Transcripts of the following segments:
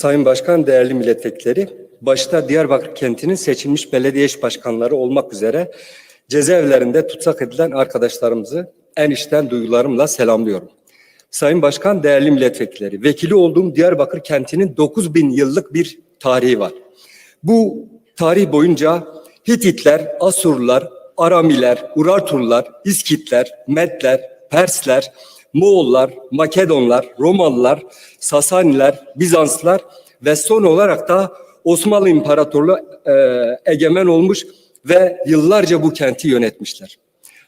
Sayın Başkan, değerli milletvekilleri, başta Diyarbakır kentinin seçilmiş belediye eş başkanları olmak üzere cezaevlerinde tutsak edilen arkadaşlarımızı en içten duygularımla selamlıyorum. Sayın Başkan, değerli milletvekilleri, vekili olduğum Diyarbakır kentinin 9000 yıllık bir tarihi var. Bu tarih boyunca Hititler, Asurlular, Aramiler, Urartular, İskitler, Medler, Persler, Moğollar, Makedonlar, Romalılar, Sasaniler, Bizanslılar ve son olarak da Osmanlı İmparatorluğu e, egemen olmuş ve yıllarca bu kenti yönetmişler.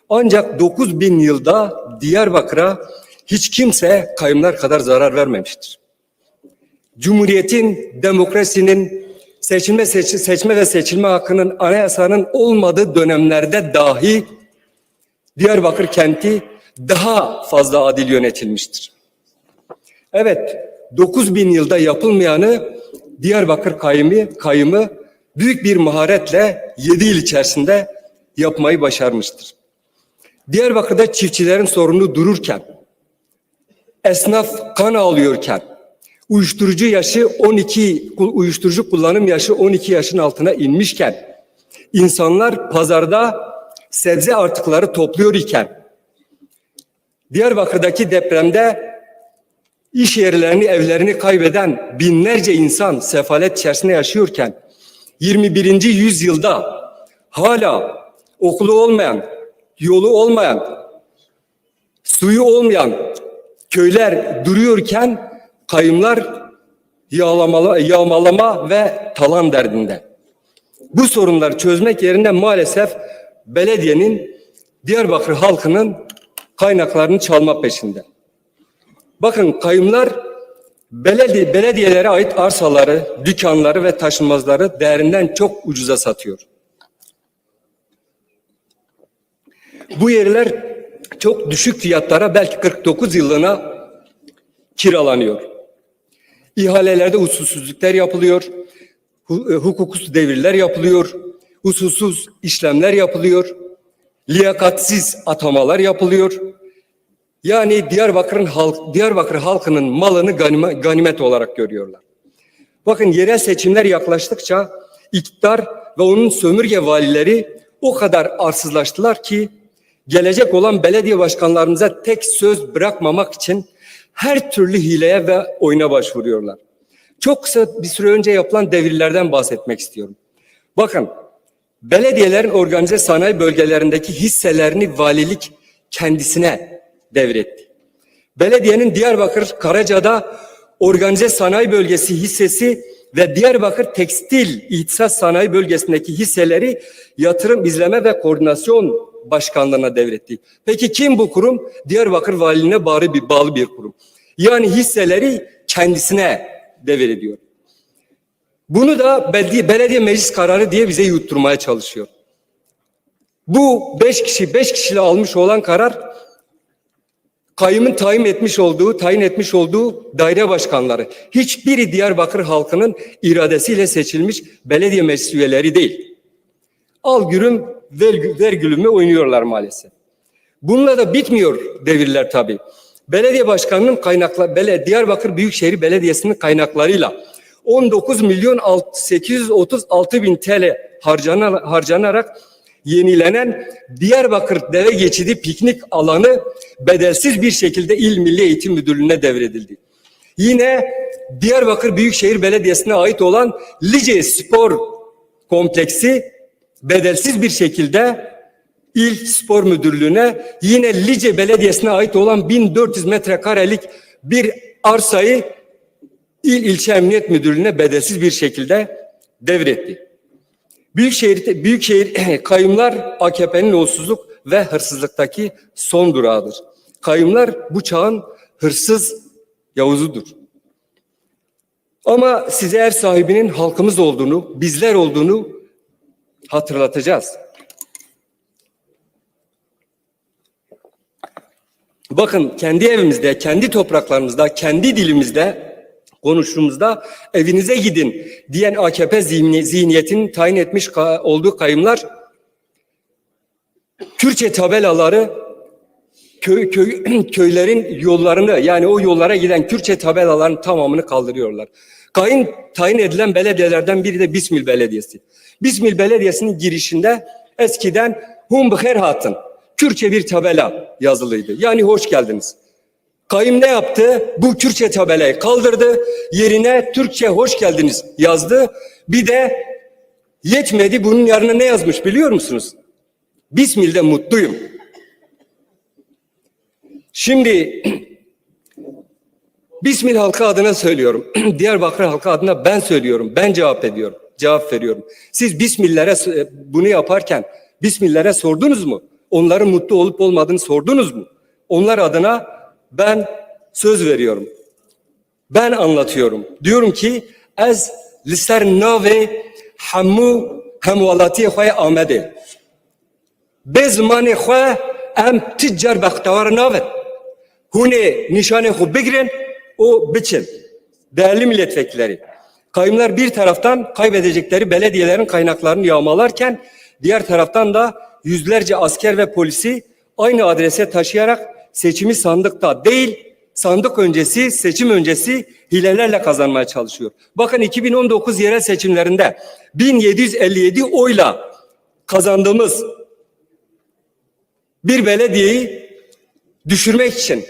Ancak 9000 yılda Diyarbakır'a hiç kimse kayımlar kadar zarar vermemiştir. Cumhuriyetin, demokrasinin, seçilme, seç, seçme ve seçilme hakkının anayasanın olmadığı dönemlerde dahi Diyarbakır kenti daha fazla adil yönetilmiştir. Evet, 9000 yılda yapılmayanı Diyarbakır kayımı, kayımı büyük bir maharetle 7 yıl içerisinde yapmayı başarmıştır. Diyarbakır'da çiftçilerin sorunu dururken, esnaf kan ağlıyorken, uyuşturucu yaşı 12, uyuşturucu kullanım yaşı 12 yaşın altına inmişken, insanlar pazarda sebze artıkları topluyor iken, Diyarbakır'daki depremde iş yerlerini, evlerini kaybeden binlerce insan sefalet içerisinde yaşıyorken 21. yüzyılda hala okulu olmayan, yolu olmayan, suyu olmayan köyler duruyorken kayımlar yağlama, yağmalama ve talan derdinde. Bu sorunları çözmek yerine maalesef belediyenin Diyarbakır halkının kaynaklarını çalma peşinde. Bakın kayımlar belediye, belediyelere ait arsaları, dükkanları ve taşınmazları değerinden çok ucuza satıyor. Bu yerler çok düşük fiyatlara belki 49 yıllığına kiralanıyor. İhalelerde usulsüzlükler yapılıyor, e, hukuksuz devirler yapılıyor, usulsüz işlemler yapılıyor, liyakatsiz atamalar yapılıyor. Yani Diyarbakır'ın halk, Diyarbakır halkının malını ganime- ganimet olarak görüyorlar. Bakın yerel seçimler yaklaştıkça iktidar ve onun sömürge valileri o kadar arsızlaştılar ki gelecek olan belediye başkanlarımıza tek söz bırakmamak için her türlü hileye ve oyuna başvuruyorlar. Çok kısa bir süre önce yapılan devirlerden bahsetmek istiyorum. Bakın belediyelerin organize sanayi bölgelerindeki hisselerini valilik kendisine devretti. Belediyenin Diyarbakır Karaca'da organize sanayi bölgesi hissesi ve Diyarbakır Tekstil İhtisas Sanayi Bölgesi'ndeki hisseleri yatırım izleme ve koordinasyon başkanlığına devretti. Peki kim bu kurum? Diyarbakır Valiliğine bağlı bir, bağlı bir kurum. Yani hisseleri kendisine devrediyor. Bunu da belediye, belediye meclis kararı diye bize yutturmaya çalışıyor. Bu beş kişi, beş kişiyle almış olan karar kayyumun tayin etmiş olduğu, tayin etmiş olduğu daire başkanları. Hiçbiri Diyarbakır halkının iradesiyle seçilmiş belediye meclis üyeleri değil. Al gürüm, ver, ver gülümü oynuyorlar maalesef. Bununla da bitmiyor devirler tabii. Belediye başkanının kaynakla, Bele, Diyarbakır Büyükşehir Belediyesi'nin kaynaklarıyla 19 milyon 836 bin TL harcana, harcanarak yenilenen Diyarbakır Deve Geçidi piknik alanı bedelsiz bir şekilde İl Milli Eğitim Müdürlüğü'ne devredildi. Yine Diyarbakır Büyükşehir Belediyesi'ne ait olan Lice Spor Kompleksi bedelsiz bir şekilde İl Spor Müdürlüğü'ne yine Lice Belediyesi'ne ait olan 1400 metrekarelik bir arsayı İl İlçe Emniyet Müdürlüğü'ne bedelsiz bir şekilde devretti. Büyükşehir, Büyükşehir kayyumlar AKP'nin yolsuzluk ve hırsızlıktaki son durağıdır. Kayyumlar bu çağın hırsız Yavuzudur. Ama size ev sahibinin halkımız olduğunu, bizler olduğunu hatırlatacağız. Bakın kendi evimizde, kendi topraklarımızda, kendi dilimizde konuştuğumuzda evinize gidin diyen AKP zihni, zihniyetinin tayin etmiş olduğu kayımlar Kürtçe tabelaları köy, köy köylerin yollarını yani o yollara giden Kürtçe tabelaların tamamını kaldırıyorlar. Kayın tayin edilen belediyelerden biri de Bismil Belediyesi. Bismil Belediyesi'nin girişinde eskiden Hum Bıher Hatın Kürtçe bir tabela yazılıydı. Yani hoş geldiniz. Kayım ne yaptı? Bu Kürtçe tabelayı kaldırdı. Yerine Türkçe hoş geldiniz yazdı. Bir de yetmedi bunun yanına ne yazmış biliyor musunuz? Bismil'de mutluyum. Şimdi Bismil halkı adına söylüyorum. Diyarbakır halkı adına ben söylüyorum. Ben cevap ediyorum. Cevap veriyorum. Siz Bismillere bunu yaparken Bismillere sordunuz mu? Onların mutlu olup olmadığını sordunuz mu? Onlar adına ben söz veriyorum. Ben anlatıyorum. Diyorum ki ez liser nave hamu hemvalati khoy amede. Be zamanê xwe em ticcar bextewar navin. Hune nişanê xwe bigirin o biçin. Değerli milletvekilleri, kayımlar bir taraftan kaybedecekleri belediyelerin kaynaklarını yağmalarken diğer taraftan da yüzlerce asker ve polisi aynı adrese taşıyarak seçimi sandıkta değil sandık öncesi, seçim öncesi hilelerle kazanmaya çalışıyor. Bakın 2019 yerel seçimlerinde 1757 oyla kazandığımız bir belediyeyi düşürmek için,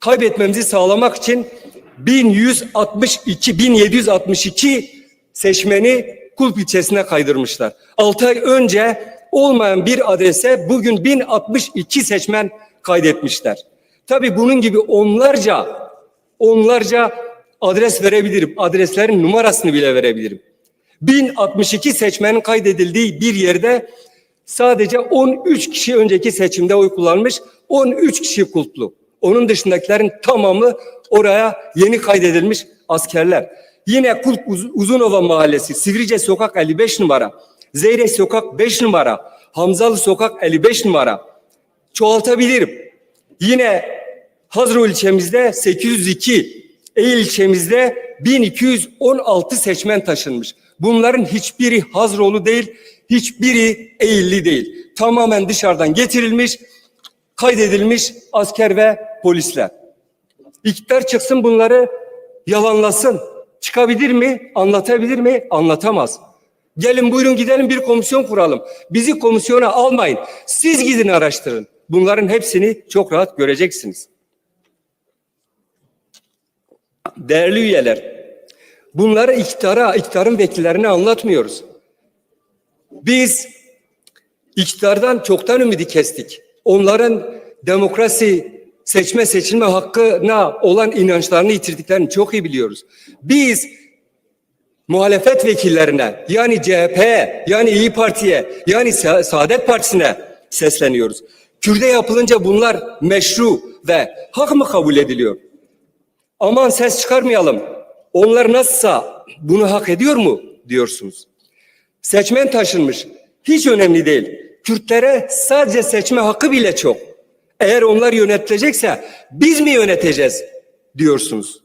kaybetmemizi sağlamak için 1162, 1762 seçmeni Kulp ilçesine kaydırmışlar. 6 ay önce olmayan bir adrese bugün 1062 seçmen kaydetmişler. Tabii bunun gibi onlarca, onlarca adres verebilirim. Adreslerin numarasını bile verebilirim. 1062 seçmenin kaydedildiği bir yerde sadece 13 kişi önceki seçimde oy kullanmış, 13 kişi kulplu. Onun dışındakilerin tamamı oraya yeni kaydedilmiş askerler. Yine Kulp Uz- Uzunova Mahallesi, Sivrice Sokak 55 numara, Zeyre Sokak 5 numara, Hamzalı Sokak 55 numara. Çoğaltabilirim. Yine Hazro ilçemizde 802, Eğil ilçemizde 1216 seçmen taşınmış. Bunların hiçbiri Hazrolu değil, hiçbiri Eğilli değil. Tamamen dışarıdan getirilmiş, kaydedilmiş asker ve polisler. İktidar çıksın bunları yalanlasın. Çıkabilir mi? Anlatabilir mi? Anlatamaz. Gelin buyurun gidelim bir komisyon kuralım. Bizi komisyona almayın. Siz gidin araştırın. Bunların hepsini çok rahat göreceksiniz. Değerli üyeler, bunları iktidara, iktidarın vekillerine anlatmıyoruz. Biz iktidardan çoktan ümidi kestik. Onların demokrasi, seçme seçilme hakkına olan inançlarını yitirdiklerini çok iyi biliyoruz. Biz muhalefet vekillerine yani CHP'ye yani İyi Parti'ye yani Sa- Saadet Partisi'ne sesleniyoruz. Kürde yapılınca bunlar meşru ve hak mı kabul ediliyor? Aman ses çıkarmayalım. Onlar nasılsa bunu hak ediyor mu diyorsunuz. Seçmen taşınmış. Hiç önemli değil. Kürtlere sadece seçme hakkı bile çok. Eğer onlar yönetilecekse biz mi yöneteceğiz diyorsunuz.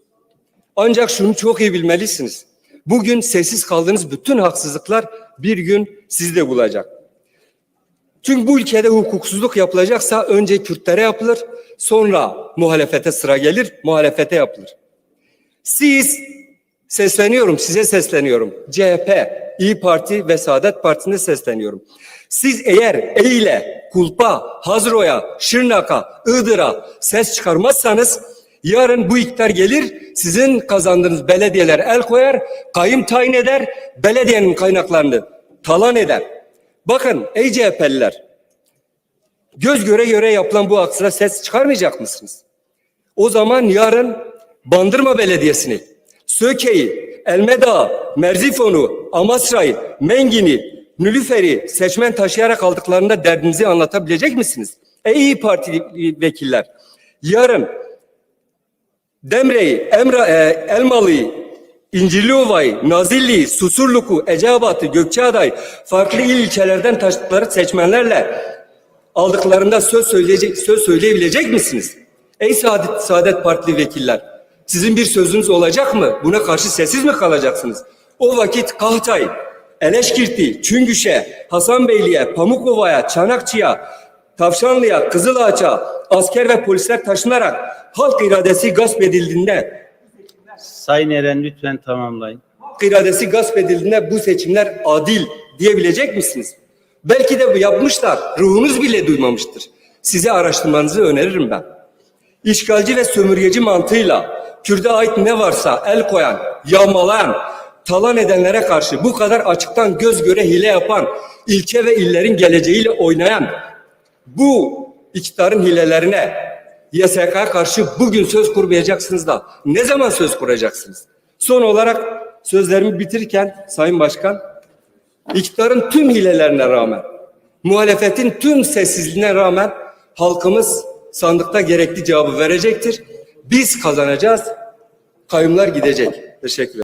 Ancak şunu çok iyi bilmelisiniz. Bugün sessiz kaldığınız bütün haksızlıklar bir gün sizi de bulacak. Çünkü bu ülkede hukuksuzluk yapılacaksa önce Kürtlere yapılır, sonra muhalefete sıra gelir, muhalefete yapılır. Siz sesleniyorum, size sesleniyorum. CHP, İyi Parti ve Saadet Partisi'ne sesleniyorum. Siz eğer Eyle, Kulpa, Hazro'ya, Şırnak'a, Iğdır'a ses çıkarmazsanız yarın bu iktidar gelir, sizin kazandığınız belediyeler el koyar, kayım tayin eder, belediyenin kaynaklarını talan eder. Bakın ey CHP'liler, göz göre göre yapılan bu haksıza ses çıkarmayacak mısınız? O zaman yarın Bandırma Belediyesi'ni, Söke'yi, Elmeda, Merzifon'u, Amasra'yı, Mengin'i, Nülüfer'i seçmen taşıyarak aldıklarında derdinizi anlatabilecek misiniz? Ey İyi Partili vekiller, yarın Demre'yi, Emra, e, Elmalı'yı, İncirliova'yı, Nazilli'yi, Susurluk'u, Eceabat'ı, Gökçeada'yı farklı il ilçelerden taşıdıkları seçmenlerle aldıklarında söz söyleyecek söz söyleyebilecek misiniz? Ey Saadet, Saadet Partili vekiller, sizin bir sözünüz olacak mı? Buna karşı sessiz mi kalacaksınız? O vakit Kahtay, Eleşkirti, Çüngüş'e, Hasanbeyli'ye, Pamukova'ya, Çanakçı'ya, Tavşanlı'ya, Kızılağaç'a asker ve polisler taşınarak halk iradesi gasp edildiğinde Sayın Eren lütfen tamamlayın. iradesi gasp edildiğinde bu seçimler adil diyebilecek misiniz? Belki de yapmışlar. Ruhunuz bile duymamıştır. Size araştırmanızı öneririm ben. İşgalci ve sömürgeci mantığıyla Kürt'e ait ne varsa el koyan, yağmalayan, talan edenlere karşı bu kadar açıktan göz göre hile yapan, ilçe ve illerin geleceğiyle oynayan bu iktidarın hilelerine YSK'ya karşı bugün söz kurmayacaksınız da ne zaman söz kuracaksınız? Son olarak sözlerimi bitirirken Sayın Başkan, iktidarın tüm hilelerine rağmen, muhalefetin tüm sessizliğine rağmen halkımız sandıkta gerekli cevabı verecektir. Biz kazanacağız, kayyumlar gidecek. Teşekkür ederim.